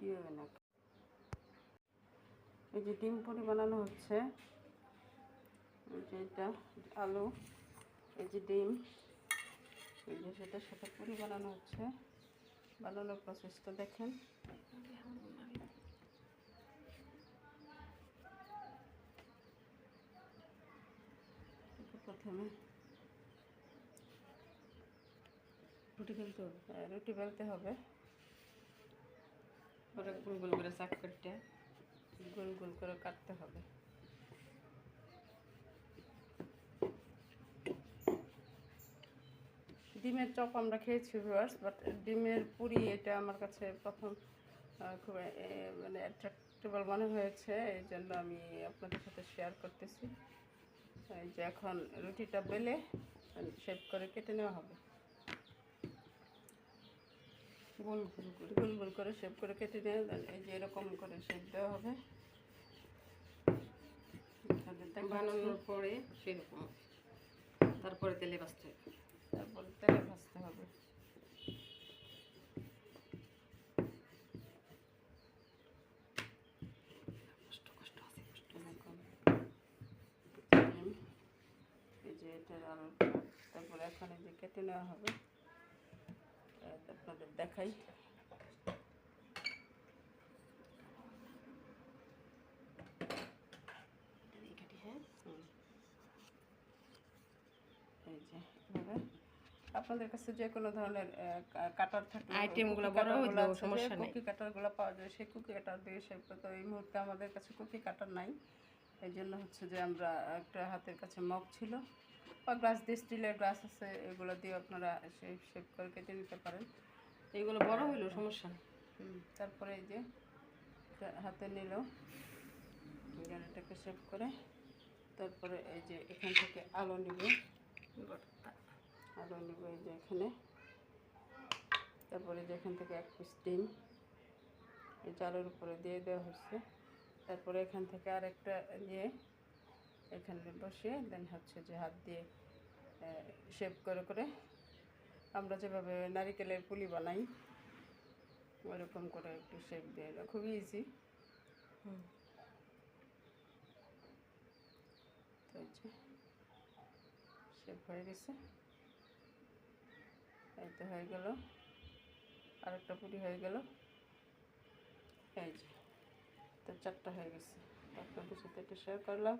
Video না এই যে ডিম পুরি বানানো হচ্ছে এই যে এটা আলু এই যে ডিম এই যে সেটার সাথে পুরি বানানো হচ্ছে। বানানোর প্রসেসটা দেখেন। প্রথমে রুটি খেলতে হবে। আহ, রুটি বেলতে হবে। পরে গোল গোল করে চাক করতে, গোল গোল করে কাটতে হবে। ডিমের চপ আমরা খেয়েছি ভিউয়ার্স বাট ডিমের পুরি এটা আমার কাছে প্রথম খুব মানে অ্যাট্রাক্টেবল মনে হয়েছে, এই জন্য আমি আপনাদের সাথে শেয়ার করতেছি। এই যে এখন রুটিটা বেলে শেপ করে কেটে নেওয়া হবে। গোল গোল করে গোল গোল করে শেপ করে কেটে নিয়ে এই যে এরকম করে শেপ দেওয়া হবে। বানানোর পরে সেরকম। তারপরে তেলে বাঁচতে হবে। তারপর তেলে ভাজতে হবে। তারপরে এখন এই যে কেটে নেওয়া হবে। আপনাদের দেখাই। এই হ্যাঁ? যে আপনাদের কাছে যে কোনো ধরনের কাটার থাকলে আইটেমগুলো বড় যে, সমস্যা নাই। কুকি কাটারগুলো পাওয়া যায় সেই কুকি কাটার দিয়ে করতে হবে। এই মুহূর্তে আমাদের কাছে কুকি কাটার নাই। এই জন্য হচ্ছে যে আমরা একটা হাতের কাছে মগ ছিল। বা গ্লাস দিয়ে স্টিলের গ্লাস আছে এগুলো দিয়ে আপনারা সেই শেপ করে কেটে নিতে পারেন। এইগুলো বড় হইলেও সমস্যা হুম, তারপরে এই যে হাতে নিল। এটাকে শেপ করে তারপরে এই যে এখান থেকে আলো নিব। আলো নিব এই যে এখানে। তারপরে যে এখান থেকে এক পিস ডিম এই চালের উপরে দিয়ে দেওয়া হচ্ছে। তারপরে এখান থেকে আরেকটা নিয়ে এখানে বসে দেন হচ্ছে যে হাত দিয়ে শেপ করে করে আমরা যেভাবে নারিকেলের পুলি বানাই ওইরকম করে একটু শেপ দিয়ে খুবই ইজি তো শেপ হয়ে গেছে। এই তো হয়ে গেল। আরেকটা পুরি হয়ে গেল। এই যে তো চারটা হয়ে গেছে। আপনাদের সাথে একটু শেয়ার করলাম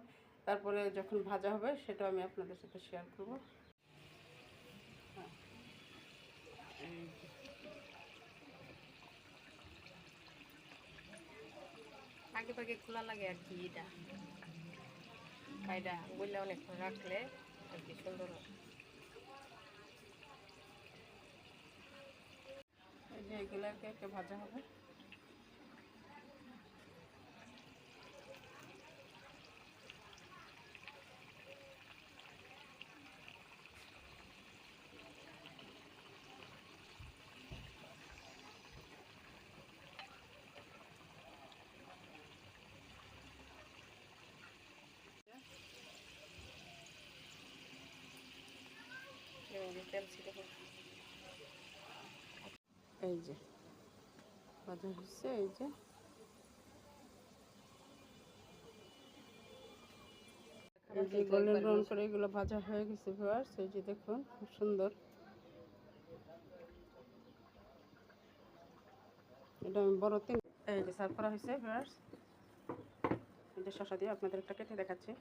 তারপরে যখন ভাজা হবে সেটা আমি আপনাদের সাথে শেয়ার করব। আগে পাগে খোলা লাগে আর কি এটা কায়দা বললে অনেকক্ষণ রাখলে আর কি সুন্দর। এই যে এগুলো একে একে ভাজা হবে এই যে ভাজা হচ্ছে, এই যে। গোল্ডেন ব্রাউন করে এগুলো ভাজা হয়ে গেছে ভিউয়ার্স এই যে দেখুন, খুব সুন্দর। এটা আমি বড় তিন এই যে সার্ভ করা হয়েছে ভিউয়ার্স এই যে শশা দিয়ে আপনাদের একটা কেটে দেখাচ্ছি।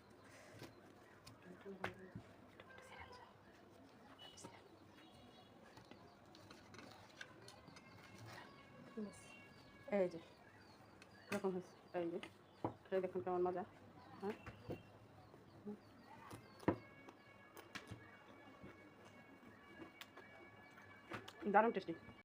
এই যে এরকম হয়েছে এই যে এই দেখুন কেমন মজা হ্যাঁ। দারুণ টেস্টি